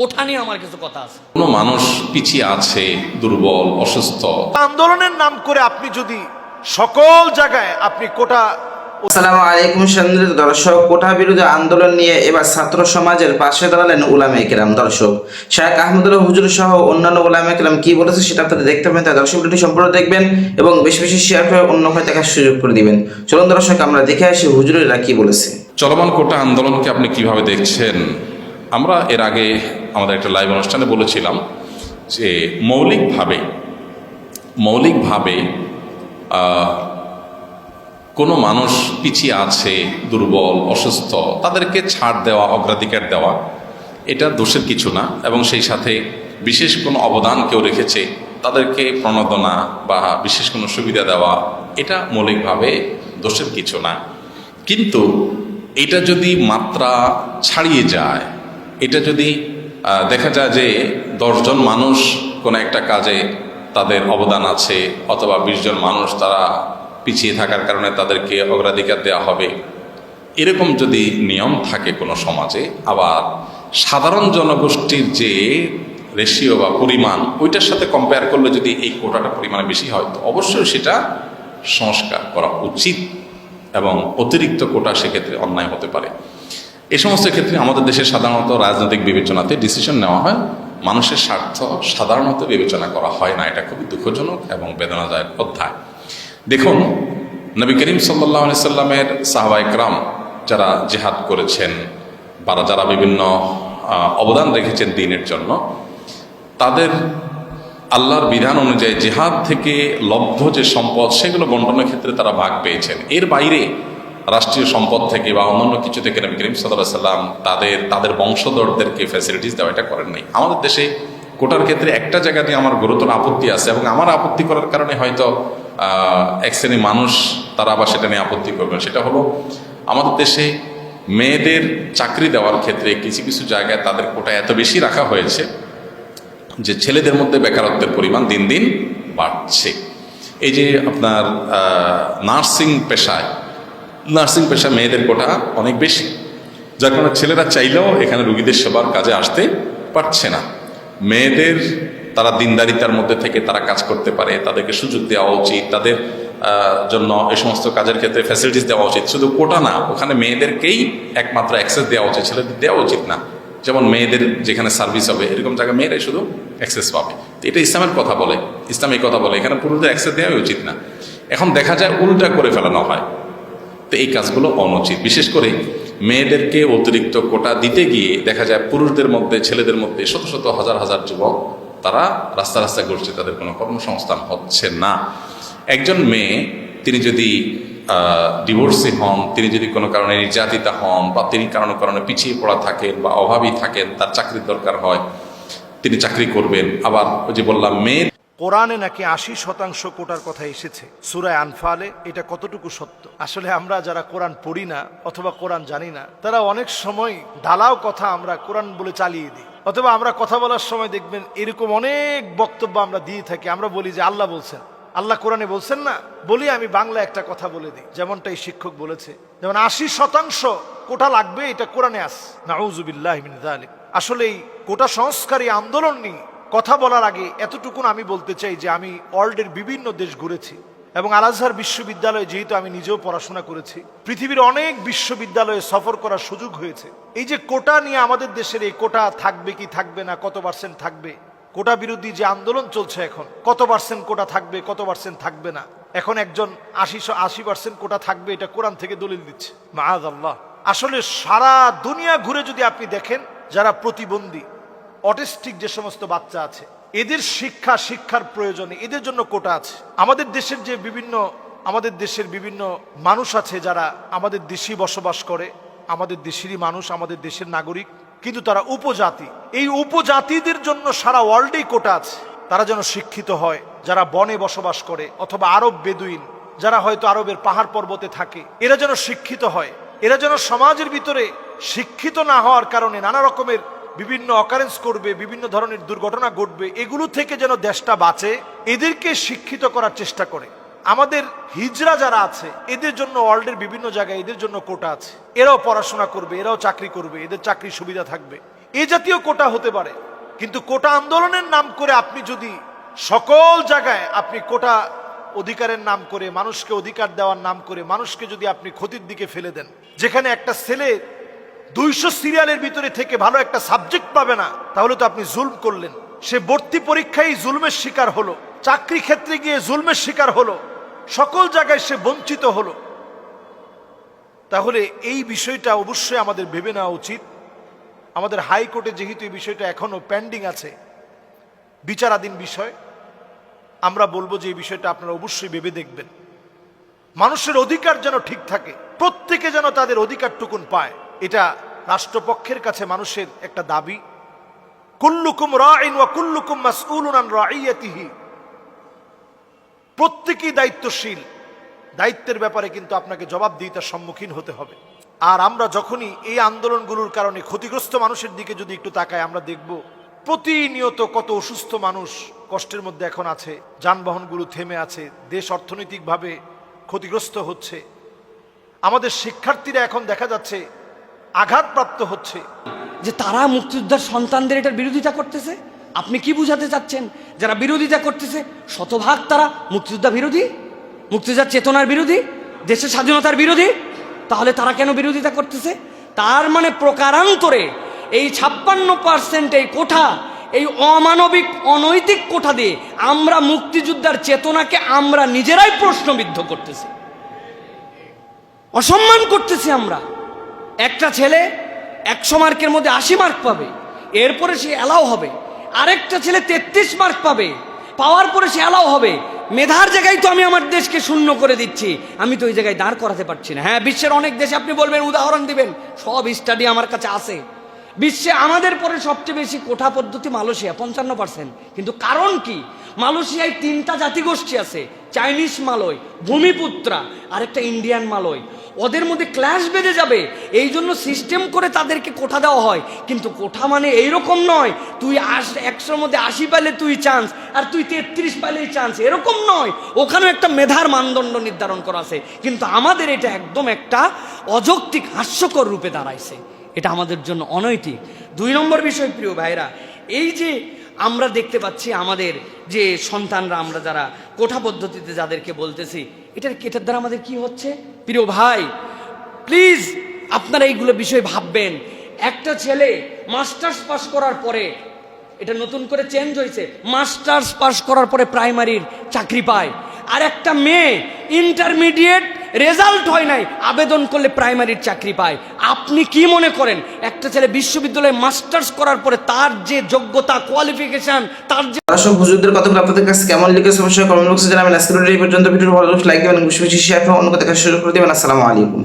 কোঠা নিয়ে আমার কিছু কথা আছে। কোনো মানুষ পিছিয়ে আছে দুর্বল অসুস্থ। আন্দোলনের নাম করে আপনি যদি সকল জায়গায় আপনি কোটা আসসালামু আলাইকুম সম্মানিত দর্শক কোটা বিরোধী আন্দোলন নিয়ে এবার ছাত্র সমাজের পাশে দাঁড়ালেন উলামে কেরাম দর্শক। শেখ আহমদুল্লাহ হুজুর সহ অন্যান্য উলামে কেরাম কি বলেছে সেটা আপনারা দেখতে পাবেন তাই দর্শক ভিডিওটি সম্পূর্ণ দেখবেন এবং বেশি বেশি শেয়ার করে অন্য ভাই দেখার সুযোগ করে দিবেন। চলুন দর্শক আমরা দেখে আসি হুজুরেরা কি বলেছে। চলমান কোটা আন্দোলনকে আপনি কীভাবে দেখছেন? আমরা এর আগে আমাদের একটা লাইভ অনুষ্ঠানে বলেছিলাম যে মৌলিকভাবে মৌলিকভাবে কোনো মানুষ পিছিয়ে আছে, দুর্বল, অসুস্থ, তাদেরকে ছাড় দেওয়া, অগ্রাধিকার দেওয়া, এটা দোষের কিছু না এবং সেই সাথে বিশেষ কোনো অবদান কেউ রেখেছে, তাদেরকে প্রণোদনা বা বিশেষ কোনো সুবিধা দেওয়া, এটা মৌলিকভাবে দোষের কিছু না। কিন্তু এটা যদি মাত্রা ছাড়িয়ে যায়, এটা যদি দেখা যায় যে দশজন মানুষ কোনো একটা কাজে তাদের অবদান আছে অথবা বিশজন মানুষ তারা পিছিয়ে থাকার কারণে তাদেরকে অগ্রাধিকার দেওয়া হবে। এরকম যদি নিয়ম থাকে কোনো সমাজে, আবার সাধারণ জনগোষ্ঠীর যে রেশিও বা পরিমাণ, ওইটার সাথে কম্পেয়ার করলে যদি এই কোটাটা পরিমাণে বেশি হয়, তো অবশ্যই সেটা সংস্কার করা উচিত এবং অতিরিক্ত কোটা সেক্ষেত্রে অন্যায় হতে পারে। এ সমস্ত ক্ষেত্রে আমাদের দেশে সাধারণত রাজনৈতিক বিবেচনাতে ডিসিশন নেওয়া হয়। মানুষের স্বার্থ সাধারণত বিবেচনা করা হয় না। এটা খুবই দুঃখজনক এবং বেদনাদায়ক অধ্যায়। দেখুন, নবী করিম সাল্লাহ সাল্লামের সাহবা ইকরাম যারা জেহাদ করেছেন বা যারা বিভিন্ন অবদান রেখেছেন দিনের জন্য, তাদের আল্লাহর বিধান অনুযায়ী জেহাদ থেকে লব্ধ যে সম্পদ, সেগুলো বন্টনের ক্ষেত্রে তারা ভাগ পেয়েছেন। এর বাইরে রাষ্ট্রীয় সম্পদ থেকে বা অন্যান্য কিছু থেকে নবী করিম সাল্লাহ সাল্লাম তাদের তাদের বংশধরদেরকে ফ্যাসিলিটিস দেওয়া এটা করেন নাই। আমাদের দেশে কোটার ক্ষেত্রে একটা জায়গাতে আমার গুরুতর আপত্তি আছে এবং আমার আপত্তি করার কারণে হয়তো এক শ্রেণি মানুষ তারা আবার সেটা নিয়ে আপত্তি করবেন। সেটা হলো, আমাদের দেশে মেয়েদের চাকরি দেওয়ার ক্ষেত্রে কিছু কিছু জায়গায় তাদের কোটা এত বেশি রাখা হয়েছে যে ছেলেদের মধ্যে বেকারত্বের পরিমাণ দিন দিন বাড়ছে। এই যে আপনার নার্সিং পেশায় নার্সিং পেশা মেয়েদের কোটা অনেক বেশি। যার কারণে ছেলেরা চাইলেও এখানে রুগীদের সেবার কাজে আসতে পারছে না। মেয়েদের তারা দিনদারিতার মধ্যে থেকে তারা কাজ করতে পারে, তাদেরকে সুযোগ দেওয়া উচিত, তাদের জন্য এই সমস্ত কাজের ক্ষেত্রে ফ্যাসিলিটিস দেওয়া উচিত। শুধু কোটা না, ওখানে মেয়েদেরকেই একমাত্র অ্যাক্সেস দেওয়া উচিত, ছেলেদের দেওয়া উচিত না। যেমন মেয়েদের যেখানে সার্ভিস হবে, এরকম জায়গায় মেয়েরাই শুধু অ্যাক্সেস পাবে। তো এটা ইসলামের কথা বলে, ইসলাম এই কথা বলে, এখানে পুরুষদের অ্যাক্সেস দেওয়াই উচিত না। এখন দেখা যায় উল্টা করে ফেলানো হয়। তো এই কাজগুলো অনুচিত। বিশেষ করে মেয়েদেরকে অতিরিক্ত কোটা দিতে গিয়ে দেখা যায় পুরুষদের মধ্যে, ছেলেদের মধ্যে শত শত হাজার হাজার যুবক তারা রাস্তা রাস্তায় ঘুরছে, তাদের কোনো কর্মসংস্থান হচ্ছে না। একজন মেয়ে, তিনি যদি ডিভোর্সি হন, তিনি যদি কোনো কারণে নির্যাতিতা হন বা তিনি কারণে কারণে পিছিয়ে পড়া থাকেন বা অভাবী থাকেন, তার চাকরির দরকার হয়, তিনি চাকরি করবেন। আবার ওই যে বললাম মেয়ে কোরআনে নাকি আশি শতাংশ কোটার কথা এসেছে। সুরায় আনফালে এটা কতটুকু সত্য? আসলে আমরা যারা কোরআন পড়ি না অথবা কোরআন জানি না, তারা অনেক সময় ঢালাও কথা আমরা কোরআন বলে চালিয়ে দিই। অথবা আমরা কথা বলার সময় দেখবেন এরকম অনেক বক্তব্য আমরা দিয়ে থাকি, আমরা বলি যে আল্লাহ বলছেন। আল্লাহ কোরআনে বলছেন না? বলি আমি বাংলা একটা কথা বলে দিই। যেমনটা এই শিক্ষক বলেছে, যেমন আশি শতাংশ কোটা লাগবে এটা কোরআনে আস যালিক। আসলে এই কোটা সংস্কারী আন্দোলন নিয়ে কথা বলার আগে এতটুকুন আমি বলতে চাই যে আমি ওয়ার্ল্ডের বিভিন্ন দেশ ঘুরেছি এবং আল আজহার বিশ্ববিদ্যালয়ে যেহেতু আমি নিজেও পড়াশোনা করেছি, পৃথিবীর অনেক বিশ্ববিদ্যালয়ে সফর করার সুযোগ হয়েছে। এই যে কোটা নিয়ে আমাদের দেশের এই কোটা থাকবে কি থাকবে না, কত পার্সেন্ট থাকবে? কোটা বিরোধী যে আন্দোলন চলছে এখন, কত পার্সেন্ট কোটা থাকবে, কত পার্সেন্ট থাকবে না? এখন একজন আশি আশি পার্সেন্ট কোটা থাকবে, এটা কোরআন থেকে দলিল দিচ্ছে। মাহাদ আল্লাহ আসলে সারা দুনিয়া ঘুরে যদি আপনি দেখেন, যারা প্রতিবন্ধী অটিস্টিক যে সমস্ত বাচ্চা আছে, এদের শিক্ষা, শিক্ষার প্রয়োজনে এদের জন্য কোটা আছে। আমাদের দেশের যে বিভিন্ন, আমাদের দেশের বিভিন্ন মানুষ আছে যারা আমাদের দেশেই বসবাস করে, আমাদের দেশেরই মানুষ, আমাদের দেশের নাগরিক, কিন্তু তারা উপজাতি। এই উপজাতিদের জন্য সারা ওয়ার্ল্ডেই কোটা আছে। তারা যেন শিক্ষিত হয়, যারা বনে বসবাস করে, অথবা আরব বেদুইন, যারা হয়তো আরবের পাহাড় পর্বতে থাকে, এরা যেন শিক্ষিত হয়। এরা যেন সমাজের ভিতরে শিক্ষিত না হওয়ার কারণে নানা রকমের বিভিন্ন অকারেন্স করবে, বিভিন্ন ধরনের দুর্ঘটনা ঘটবে, এগুলো থেকে যেন দেশটা বাঁচে, এদেরকে শিক্ষিত করার চেষ্টা করে। আমাদের হিজরা যারা আছে, এদের জন্য ওয়ার্ল্ডের বিভিন্ন জায়গায় এদের জন্য কোটা আছে। এরাও পড়াশোনা করবে, এরাও চাকরি করবে, এদের চাকরির সুবিধা থাকবে। এ জাতীয় কোটা হতে পারে, কিন্তু কোটা আন্দোলনের নাম করে আপনি যদি সকল জায়গায় আপনি কোটা অধিকারের নাম করে, মানুষকে অধিকার দেওয়ার নাম করে, মানুষকে যদি আপনি ক্ষতির দিকে ফেলে দেন, যেখানে একটা ছেলে দুইশো সিরিয়ালের ভিতরে থেকে ভালো একটা সাবজেক্ট পাবে না, তাহলে তো আপনি জুলম করলেন। সে ভর্তি পরীক্ষায় জুলমের শিকার হলো, চাকরি ক্ষেত্রে গিয়ে জুলমের শিকার হলো, সকল জায়গায় সে বঞ্চিত হলো। তাহলে এই বিষয়টা অবশ্যই আমাদের ভেবে নেওয়া উচিত। আমাদের হাইকোর্টে যেহেতু এই বিষয়টা এখনও পেন্ডিং আছে, বিচারাধীন বিষয়, আমরা বলব যে এই বিষয়টা আপনারা অবশ্যই ভেবে দেখবেন। মানুষের অধিকার যেন ঠিক থাকে, প্রত্যেকে যেন তাদের অধিকারটুকুন পায়। এটা রাষ্ট্রপক্ষের কাছে মানুষের একটা দাবি। কুল্লুকুম রাইন ওয়া কুল্লুকুম মাসউলুন আন রাইয়াতিহি। প্রত্যেকেই দায়িত্বশীল। দায়িত্বের ব্যাপারে কিন্তু আপনাকে জবাব জবাবদিহিতার সম্মুখীন হতে হবে। আর আমরা যখনই এই আন্দোলনগুলোর কারণে ক্ষতিগ্রস্ত মানুষের দিকে যদি একটু তাকাই, আমরা দেখব প্রতিনিয়ত কত অসুস্থ মানুষ কষ্টের মধ্যে এখন আছে, যানবাহনগুলো থেমে আছে, দেশ অর্থনৈতিকভাবে ক্ষতিগ্রস্ত হচ্ছে। আমাদের শিক্ষার্থীরা এখন দেখা যাচ্ছে আঘাতপ্রাপ্ত হচ্ছে। যে তারা মুক্তিযোদ্ধার সন্তানদের এটার বিরোধিতা করতেছে? আপনি কি বুঝাতে চাচ্ছেন? যারা বিরোধিতা করতেছে, শতভাগ তারা মুক্তিযোদ্ধা বিরোধী? মুক্তিযোদ্ধার চেতনার বিরোধী? দেশের স্বাধীনতার বিরোধী? তাহলে তারা কেন বিরোধিতা করতেছে? তার মানে প্রকারান্তরে এই ছাপ্পান্ন পার্সেন্ট এই কোঠা, এই অমানবিক, অনৈতিক কোঠা দিয়ে আমরা মুক্তিযোদ্ধার চেতনাকে আমরা নিজেরাই প্রশ্নবিদ্ধ করতেছি। অসম্মান করতেছি আমরা। একটা ছেলে একশো মার্কের মধ্যে আশি মার্ক পাবে, এরপরে সে অ্যালাও হবে। আরেকটা ছেলে তেত্রিশ মার্ক পাবে, পাওয়ার পরে সে অ্যালাও হবে। মেধার জায়গায় তো আমি আমার দেশকে শূন্য করে দিচ্ছি, আমি তো ওই জায়গায় দাঁড় করাতে পারছি না। হ্যাঁ বিশ্বের অনেক দেশে আপনি বলবেন, উদাহরণ দিবেন, সব স্টাডি আমার কাছে আছে। বিশ্বে আমাদের পরে সবচেয়ে বেশি কোঠা পদ্ধতি মালয়েশিয়া, পঞ্চান্ন পার্সেন্ট কিন্তু কারণ কি? মালয়েশিয়ায় তিনটা জাতিগোষ্ঠী আছে, চাইনিজ মালয়, ভূমিপুত্রা আর একটা ইন্ডিয়ান মালয়। ওদের মধ্যে ক্ল্যাশ বেঁধে যাবে। এই জন্য সিস্টেম করে তাদেরকে কোঠা দেওয়া হয়। কিন্তু কোঠা মানে এইরকম নয়, তুই আস, একশোর মধ্যে আশি পাইলে তুই চান্স আর তুই তেত্রিশ পাইলেই চান্স এরকম নয়। ওখানেও একটা মেধার মানদণ্ড নির্ধারণ করা আছে। কিন্তু আমাদের এটা একদম একটা অযৌক্তিক, হাস্যকর রূপে দাঁড়াইছে। এটা আমাদের জন্য অনৈতিক। দুই নম্বর বিষয়, প্রিয় ভাইরা এই যে আমরা দেখতে পাচ্ছি আমাদের যে সন্তানরা, আমরা যারা কোঠা পদ্ধতিতে যাদেরকে বলতেছি এটার কেটার দ্বারা আমাদের কি হচ্ছে? প্রিয় ভাই প্লিজ আপনারা এইগুলো বিষয়ে ভাববেন। একটা ছেলে মাস্টার্স পাস করার পরে, এটা নতুন করে চেঞ্জ হয়েছে, মাস্টার্স পাস করার পরে প্রাইমারির চাকরি পায়। আর একটা মেয়ে ইন্টারমিডিয়েট রেজাল্ট হয় নাই, আবেদন করলে প্রাইমারির চাকরি পায়। আপনি কি মনে করেন, একটা ছেলে বিশ্ববিদ্যালয়ে মাস্টার্স করার পরে তার যে যোগ্যতা কোয়ালিফিকেশন তার যে দর্শক হুজুরদের কথা আপনাদের কাছে কেমন লিখেছে সমস্যা কমেন্ট বক্সে জানাবেন। আজকের এই পর্যন্ত ভিডিও ভালো লাগলে লাইক দেবেন বেশি বেশি শেয়ার করে অন্য কথা শুরু করে দেবেন। আসসালামু আলাইকুম।